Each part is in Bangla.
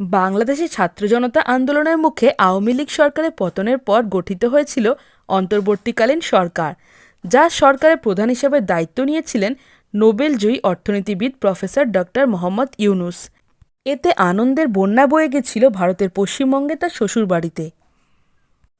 বাংলাদেশে ছাত্র জনতা আন্দোলনের মুখে আওয়ামী লীগ সরকারের পতনের পর গঠিত হয়েছিল অন্তর্বর্তীকালীন সরকার, যা সরকারের প্রধান হিসেবে দায়িত্ব নিয়েছিলেন নোবেলজয়ী অর্থনীতিবিদ প্রফেসর ডক্টর মোহাম্মদ ইউনুস। এতে আনন্দের বন্যা বয়ে গেছিল ভারতের পশ্চিমবঙ্গে তার শ্বশুরবাড়িতে।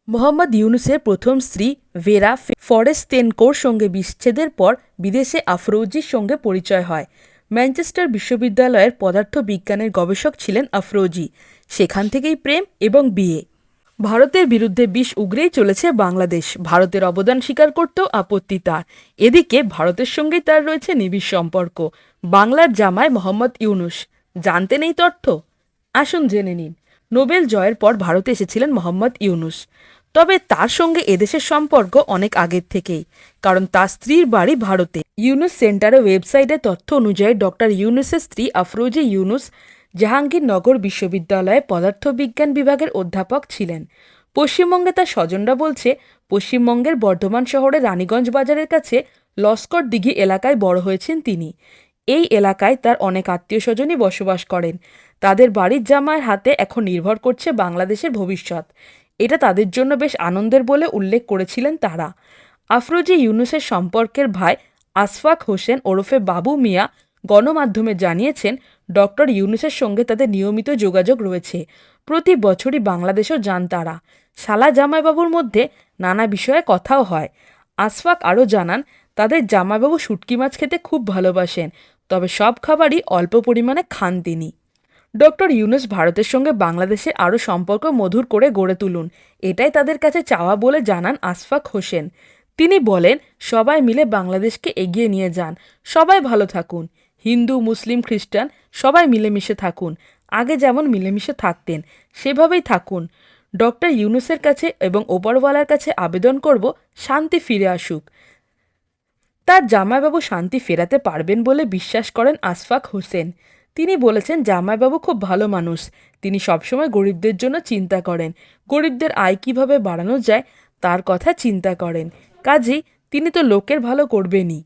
মোহাম্মদ ইউনুসের প্রথম স্ত্রী ভেরা ফরেস্তেনকোর সঙ্গে বিচ্ছেদের পর বিদেশে আফরৌজির সঙ্গে পরিচয় হয়। ম্যানচেস্টার বিশ্ববিদ্যালয়ের পদার্থ বিজ্ঞানের গবেষক ছিলেন আফরোজি। সেখান থেকেই প্রেম এবং বিয়ে। ভারতের বিরুদ্ধে বিষ উগরেই চলেছে বাংলাদেশ। ভারতের অবদান স্বীকার করতেও আপত্তি তার। এদিকে ভারতের সঙ্গেই তার রয়েছে নিবিড় সম্পর্ক। বাংলার জামায় মোহাম্মদ ইউনুস। জানতে নেই তথ্য? আসুন জেনে নিন। নোবেল জয়ের পর ভারতে এসেছিলেন মোহাম্মদ ইউনুস। তবে তার সঙ্গে এদেশের সম্পর্ক অনেক আগের থেকেই, কারণ তার স্ত্রীর বাড়ি ভারতে। ইউনুস সেন্টারের ওয়েবসাইটের তথ্য অনুযায়ী ডক্টর ইউনুসের স্ত্রী আফরোজি ইউনুস জাহাঙ্গীরনগর বিশ্ববিদ্যালয়ে পদার্থবিজ্ঞান বিভাগের অধ্যাপক ছিলেন। পশ্চিমবঙ্গে তার স্বজনরা বলছে, পশ্চিমবঙ্গের বর্ধমান শহরের রানীগঞ্জ বাজারের কাছে লস্কর দিঘি এলাকায় বড় হয়েছেন তিনি। এই এলাকায় তার অনেক আত্মীয় স্বজনই বসবাস করেন। তাদের বাড়ির জামাইয়ের হাতে এখন নির্ভর করছে বাংলাদেশের ভবিষ্যৎ। এটা তাদের জন্য বেশ আনন্দের বলে উল্লেখ করেছিলেন তারা। আফরোজি ইউনুসের সম্পর্কের ভাই আসফাক হোসেন ওরফে বাবু মিয়া গণমাধ্যমে জানিয়েছেন, ডক্টর ইউনুসের সঙ্গে তাদের নিয়মিত যোগাযোগ রয়েছে। প্রতি বছরই বাংলাদেশও যান তারা। সালা জামাইবাবুর মধ্যে নানা বিষয়ে কথাও হয়। আসফাক আরও জানান, তাদের জামাইবাবু শুটকি মাছ খেতে খুব ভালোবাসেন, তবে সব খাবারই অল্প পরিমাণে খান তিনি। ডক্টর ইউনুস ভারতের সঙ্গে বাংলাদেশের আরও সম্পর্ক মধুর করে গড়ে তুলুন, এটাই তাদের কাছে চাওয়া বলে জানান আশফাক হোসেন। তিনি বলেন, সবাই মিলে বাংলাদেশকে এগিয়ে নিয়ে যান, সবাই ভালো থাকুন, হিন্দু, মুসলিম, খ্রিস্টান, সবাই মিলেমিশে থাকুন, আগে যেমন মিলেমিশে থাকতেন, সেভাবেই থাকুন। ডক্টর ইউনুসের কাছে এবং ওপরওয়ালার কাছে আবেদন করব, শান্তি ফিরে আসুক। তার জামাইবাবু শান্তি ফেরাতে পারবেন বলে বিশ্বাস করেন আশফাক হোসেন। তিনি বলেছেন, জামাইবাবু খুব ভালো মানুষ। তিনি সবসময় গরিবদের জন্য চিন্তা করেন। গরিবদের আয় কীভাবে বাড়ানো যায় তার কথা চিন্তা করেন। কাজেই তিনি তো লোকের ভালো করবেনই।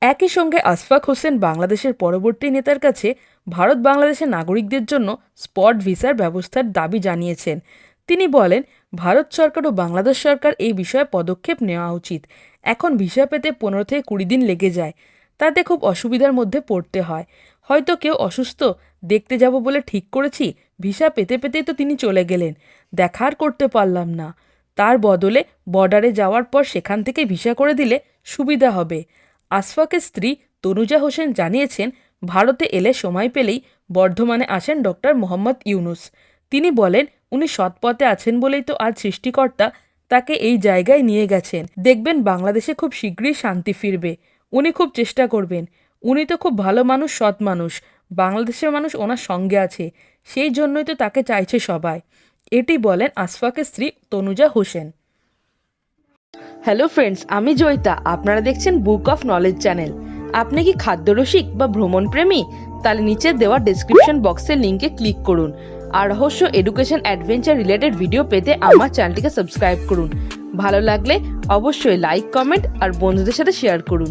একই সঙ্গে আশফাক হোসেন বাংলাদেশের পরবর্তী নেতার কাছে ভারত বাংলাদেশের নাগরিকদের জন্য স্পট ভিসার ব্যবস্থার দাবি জানিয়েছেন। তিনি বলেন, ভারত সরকার ও বাংলাদেশ সরকার এই বিষয়ে পদক্ষেপ নেওয়া উচিত। এখন ভিসা পেতে পনেরো থেকে কুড়ি দিন লেগে যায়। তাতে খুব অসুবিধার মধ্যে পড়তে হয়। হয়তো কেউ অসুস্থ, দেখতে যাব বলে ঠিক করেছি, ভিসা পেতে পেতেই তো তিনি চলে গেলেন। দেখার করতে পারলাম না। তার বদলে বর্ডারে যাওয়ার পর সেখান থেকে ভিসা করে দিলে সুবিধা হবে। আসফাকের স্ত্রী তনুজা হোসেন জানিয়েছেন, ভারতে এলে সময় পেলেই বর্ধমানে আসেন ডক্টর মোহাম্মদ ইউনুস। তিনি বলেন, উনি সৎপথে আছেন বলেই তো আজ সৃষ্টিকর্তা তাকে এই জায়গায় নিয়ে গেছেন। দেখবেন বাংলাদেশে খুব শীঘ্রই শান্তি ফিরবে। উনি খুব চেষ্টা করবেন। উনি তো খুব ভালো মানুষ, সৎ মানুষ। বাংলাদেশের মানুষ ওনার সঙ্গে আছে, সেই জন্যই তো তাকে চাইছে সবাই। এটি বলেন আশফাকের স্ত্রী তনুজা হোসেন। হ্যালো ফ্রেন্ডস, আমি জয়িতা। আপনারা দেখছেন বুক অফ নলেজ চ্যানেল। আপনি কি খাদ্যরসিক বা ভ্রমণ প্রেমী তাহলে নিচে দেওয়া ডেসক্রিপশন বক্সের লিঙ্কে ক্লিক করুন। আর রহস্য এডুকেশন অ্যাডভেঞ্চার রিলেটেড ভিডিও পেতে আমার চ্যানেলটিকে সাবস্ক্রাইব করুন। ভালো লাগলে অবশ্যই লাইক কমেন্ট আর বন্ধুদের সাথে শেয়ার করুন।